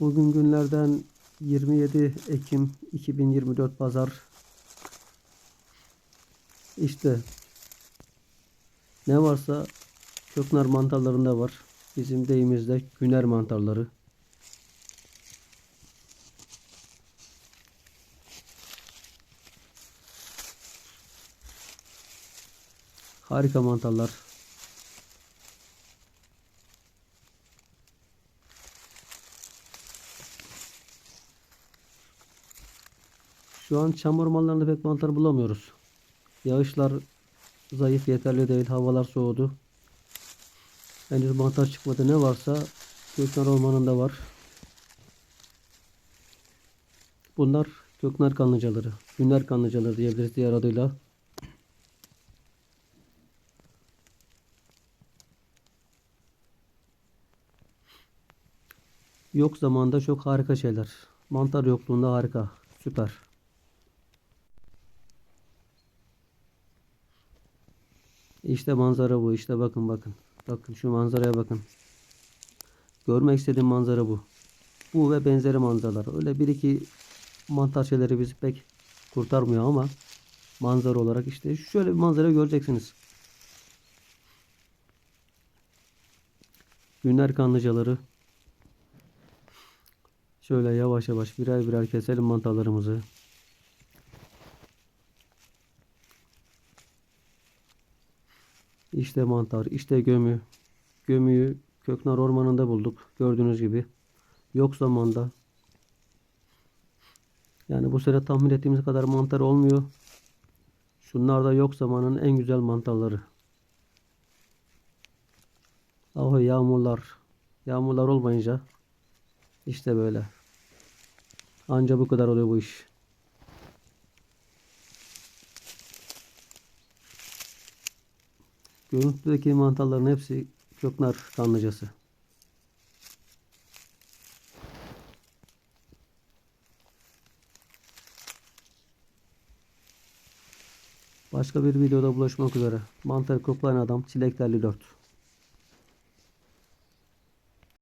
Bugün günlerden 27 Ekim 2024 Pazar. İşte ne varsa köknar mantarlarında var. Bizim deyimizde güner mantarları. Harika mantarlar. Şu an çam ormanlarında pek mantar bulamıyoruz. Yağışlar zayıf yeterli değil. Havalar soğudu. Henüz mantar çıkmadı. Ne varsa Köknar Ormanı'nda var. Bunlar Köknar kanlıcaları. Günler kanlıcaları diyebiliriz diğer adıyla. Yok zamanda çok harika şeyler. Mantar yokluğunda harika. Süper. İşte manzara bu. İşte bakın bakın. Bakın şu manzaraya bakın. Görmek istediğim manzara bu. Bu ve benzeri manzaralar. Öyle bir iki mantar şeyleri bizi pek kurtarmıyor ama manzara olarak işte şöyle bir manzara göreceksiniz. Günler kanlıcaları. Şöyle yavaş yavaş birer birer keselim mantarlarımızı. İşte mantar, işte gömü. Gömüyü Köknar Ormanı'nda bulduk. Gördüğünüz gibi. Yok zamanda. Yani bu sene tahmin ettiğimiz kadar mantar olmuyor. Şunlar da yok zamanın en güzel mantarları. Oh yağmurlar. Yağmurlar olmayınca işte böyle. Anca bu kadar oluyor bu iş. Görüntüdeki mantarların hepsi köknar kanlıcası. Başka bir videoda buluşmak üzere. Mantar koklayan adam Çilek 54.